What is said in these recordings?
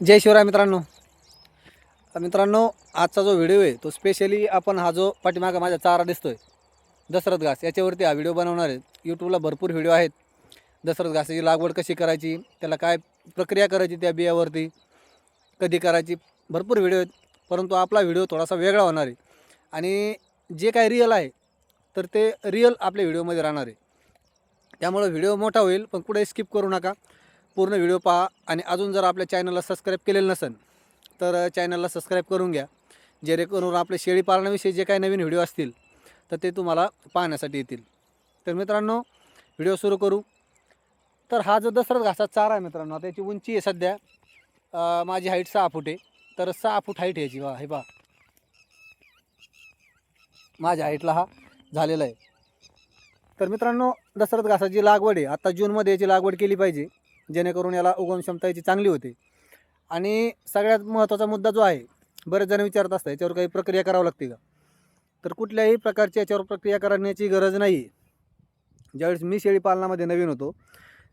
जय शिवराय मित्रांनो. मित्रांनो आजचा जो व्हिडिओ आहे तो स्पेशली आपण हा जो पाठीमागा माझा चारा दिसतोय दशरथ घास याच्यावरती हा व्हिडिओ बनवणार आहे. यूट्यूबला भरपूर व्हिडिओ आहेत. दशरथ घासाची लागवड कशी करायची त्याला काय प्रक्रिया करायची त्या बियावरती कधी करायची भरपूर व्हिडिओ आहेत. परंतु आपला व्हिडिओ थोडासा वेगळा होणार आहे. आणि जे काय रिअल आहे तर ते रिअल आपल्या व्हिडिओमध्ये राहणार आहे. त्यामुळं व्हिडिओ मोठा होईल पण कुठे स्किप करू नका. पूर्ण व्हिडिओ पहा आणि अजून जर आपल्या चॅनलला सबस्क्राईब केलेलं नसेल तर चॅनलला सबस्क्राईब करून घ्या. जेणेकरून आपले शेळी पालनाविषयी जे काही नवीन व्हिडिओ असतील तर ते तुम्हाला पाहण्यासाठी येतील. तर मित्रांनो व्हिडिओ सुरू करू. तर हा जो दसरथ घासा चारा आहे मित्रांनो त्याची उंची आहे सध्या माझी हाईट सहा फूट आहे. तर सहा फूट हाईट याची वा हे पहा. माझ्या हाईटला हा झालेला आहे. तर मित्रांनो दसरथ घासाची लागवड आहे. आता जूनमध्ये याची लागवड केली पाहिजे. जेणेकरून याला उगवण क्षमता याची चांगली होते. आणि सगळ्यात महत्त्वाचा मुद्दा जो आहे बरेच जण विचारत असतात याच्यावर काही प्रक्रिया करावं लागते का? तर कुठल्याही प्रकारची याच्यावर प्रक्रिया करण्याची गरज नाही आहे ज्यावेळेस मी शेळी पालनामध्ये नवीन होतो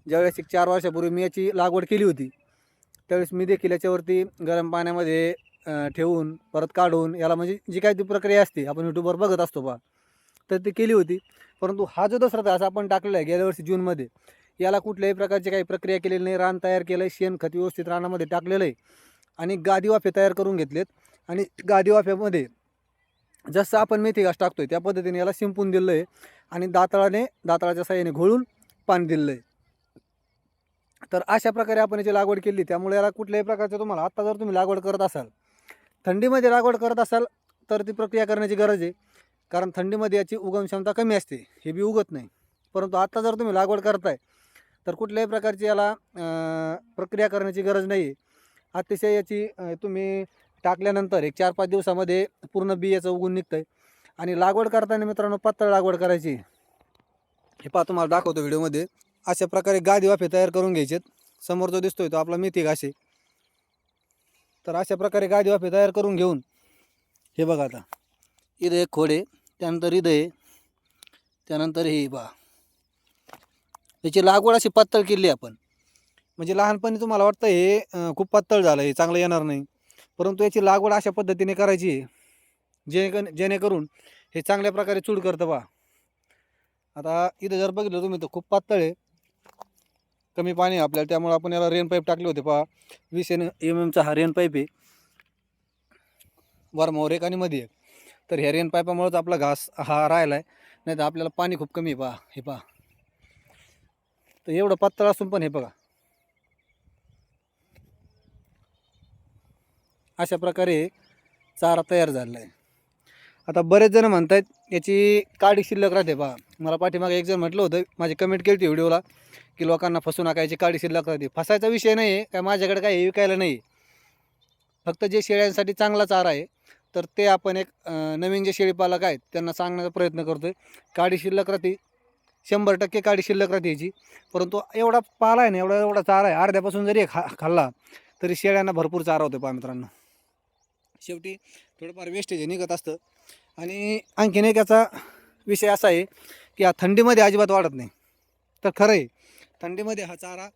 ज्यावेळेस एक चार वर्षापूर्वी मी याची लागवड केली होती त्यावेळेस मी देखील याच्यावरती गरम पाण्यामध्ये ठेवून परत काढून याला म्हणजे जी काही ती प्रक्रिया असते आपण यूट्यूबवर बघत असतो बा तर ती केली होती. परंतु हा जो दसरा घास आपण टाकलेला आहे गेल्या वर्षी जूनमध्ये याला कुठल्याही प्रकारची काही प्रक्रिया केलेली नाही. रान तयार केलं आहे शेणखत व्यवस्थित रानामध्ये टाकलेलं आहे आणि गादी वाफे तयार करून घेतलेत. आणि गादी वाफ्यामध्ये जसं आपण मेथी घास आहे त्या पद्धतीने याला शिंपून दिलं आहे आणि दाताळाने दाताळाच्या साह्याने घोळून पाणी दिलं आहे तर अशा प्रकारे आपण याची लागवड केली. त्यामुळे याला कुठल्याही प्रकारचं तुम्हाला आत्ता जर तुम्ही लागवड करत असाल थंडीमध्ये लागवड करत असाल तर ती प्रक्रिया करण्याची गरज आहे. कारण थंडीमध्ये याची उगम क्षमता कमी असते. हे बी उगत नाही. परंतु आत्ता जर तुम्ही लागवड करताय तर कुठल्याही प्रकारची याला प्रक्रिया करण्याची गरज नाही. आहे अतिशय याची तुम्ही टाकल्यानंतर एक चार पाच दिवसामध्ये पूर्ण बी याचं उगून निघतं आहे आणि लागवड करताना मित्रांनो पातळ लागवड करायची. हे पहा तुम्हाला दाखवतो व्हिडिओमध्ये. अशा प्रकारे गादी वाफे तयार करून घ्यायचेत. समोर जो दिसतोय तो आपला मेथी घासे तर अशा प्रकारे गादी वाफे तयार करून घेऊन हे बघा आता. इथं एक त्यानंतर इथं आहे त्यानंतर हे बा याची लागवड अशी पातळ केली आपण. म्हणजे लहानपणी तुम्हाला वाटतं हे खूप पातळ झालं हे चांगलं येणार नाही. परंतु याची लागवड अशा पद्धतीने करायची आहे जेणे जेणेकरून हे चांगल्या प्रकारे चूड करतं बा आता इथं जर बघितलं तुम्ही तर खूप पातळ आहे. कमी पाणी आहे आपल्याला त्यामुळे आपण याला रेन पाईप टाकले होते पहा. वीस एन एम एमचा हा रेन पाईप आहे. वरमावर एक आणि मध्ये एक. तर ह्या रेन पाईपामुळेच आपला घास हा राहिला आहे नाही तर आपल्याला पाणी खूप कमी आहे पहा हे पहा. तर एवढं पातळ असून पण हे बघा. अशा प्रकारे चारा तयार झालेला आहे. आता बरेच जण आहेत याची काडी शिल्लक राहते बा. मला पाठीमागे एक जण म्हटलं होतं माझी कमेंट केली होती व्हिडिओला की लोकांना फसू नका याची काडी शिल्लक राहते. फसायचा विषय नाही आहे काय माझ्याकडे काय हे विकायला नाही फक्त जे शेळ्यांसाठी चांगला चारा आहे तर ते आपण एक नवीन जे शेळीपालक आहेत त्यांना सांगण्याचा प्रयत्न करतो आहे काडी शिल्लक राहते शंभर टक्के काडी शिल्लक राहते याची. परंतु एवढा पाला आहे ना एवढा एवढा चारा आहे अर्ध्यापासून जरी खा खाल्ला तरी शेळ्यांना भरपूर चारा होतो पहा मित्रांनो. शेवटी थोडंफार वेस्टेज निघत असतं. आणि आणखीन एक याचा विषय असा आहे की हा थंडीमध्ये अजिबात वाढत नाही. तर खरं आहे थंडीमध्ये हा चारा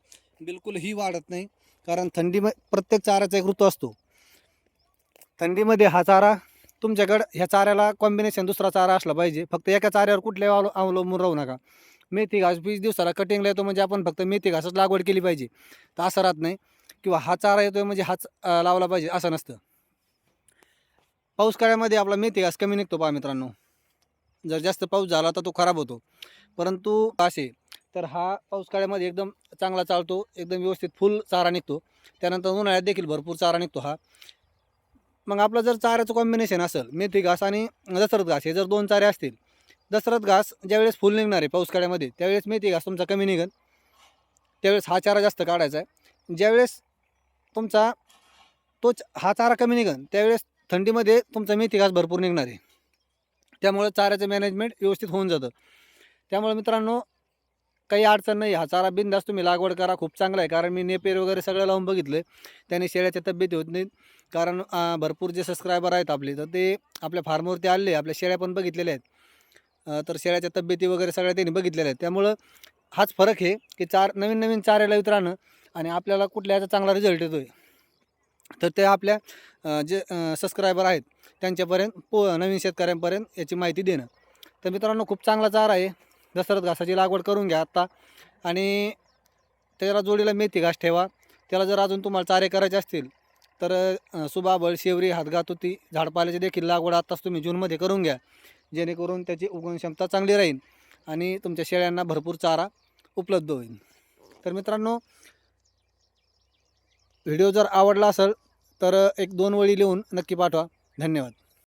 बिलकुलही वाढत नाही कारण थंडीमध्ये प्रत्येक चाराचा एक ऋतू असतो. थंडीमध्ये हा चारा तुमच्याकडं ह्या चाऱ्याला कॉम्बिनेशन दुसरा चारा असला पाहिजे. फक्त एका चाऱ्यावर कुठल्याही अवलंबून राहू नका. मेथी घास वीस दिवसाला कटिंगला येतो म्हणजे आपण फक्त मेथी घासच लागवड केली पाहिजे. तर असं राहत नाही. किंवा हा चारा येतोय म्हणजे हाच लावला पाहिजे असं नसतं. पाऊसकाळ्यामध्ये आपला मेथी घास कमी निघतो पहा मित्रांनो. जर जास्त पाऊस झाला तर तो खराब होतो. परंतु असे तर हा पाऊस काळ्यामध्ये एकदम चांगला चालतो. एकदम व्यवस्थित फुल चारा निघतो. त्यानंतर उन्हाळ्यात देखील भरपूर चारा निघतो हा. मग आपलं जर चाऱ्याचं कॉम्बिनेशन असेल मेथी घास आणि दसरथ घास हे जर दोन चारे असतील दसरथ घास ज्यावेळेस फुल निघणार आहे पाऊस काळ्यामध्ये त्यावेळेस मेथी घास तुमचा कमी निघेल. त्यावेळेस हा चारा जास्त काढायचा आहे. ज्यावेळेस तुमचा तोच हा चारा कमी निघेल त्यावेळेस थंडीमध्ये तुमचा मेथी घास भरपूर निघणार आहे. त्यामुळे चाऱ्याचं मॅनेजमेंट व्यवस्थित होऊन जातं. त्यामुळे मित्रांनो काही अडचण नाही. हा चारा बिंदास तुम्ही लागवड करा. खूप चांगला आहे. कारण मी नेपेर वगैरे सगळं लावून बघितलं आहे त्याने शेळ्याच्या तब्येती होत नाहीत. कारण भरपूर जे सबस्क्रायबर आहेत आपले तर ते आपल्या फार्मवरती आले आपल्या शेळ्या पण बघितलेल्या आहेत. तर शेळ्याच्या तब्येती वगैरे सगळ्या त्यांनी बघितलेल्या आहेत. त्यामुळं हाच फरक आहे की चार नवीन नवीन चाऱ्याला वित राहणं आणि आपल्याला कुठल्या याचा चांगला रिझल्ट येतो आहे तर ते आपल्या जे सबस्क्रायबर आहेत त्यांच्यापर्यंत पो नवीन शेतकऱ्यांपर्यंत याची माहिती देणं. तर मित्रांनो खूप चांगला चारा आहे. दसरत घासाची लागवड करून घ्या आत्ता आणि त्याला जोडीला मेथी घास ठेवा. त्याला जर अजून तुम्हाला चारे करायचे असतील तर सुबाबळ शेवरी हातगातुती झाडपाल्याची देखील लागवड आत्ताच तुम्ही जूनमध्ये करून घ्या. जेणेकरून त्याची उगवण क्षमता चांगली राहील आणि तुमच्या शेळ्यांना भरपूर चारा उपलब्ध होईल. तर मित्रांनो व्हिडिओ जर आवडला असेल तर एक दोन वळी लिहून नक्की पाठवा. धन्यवाद.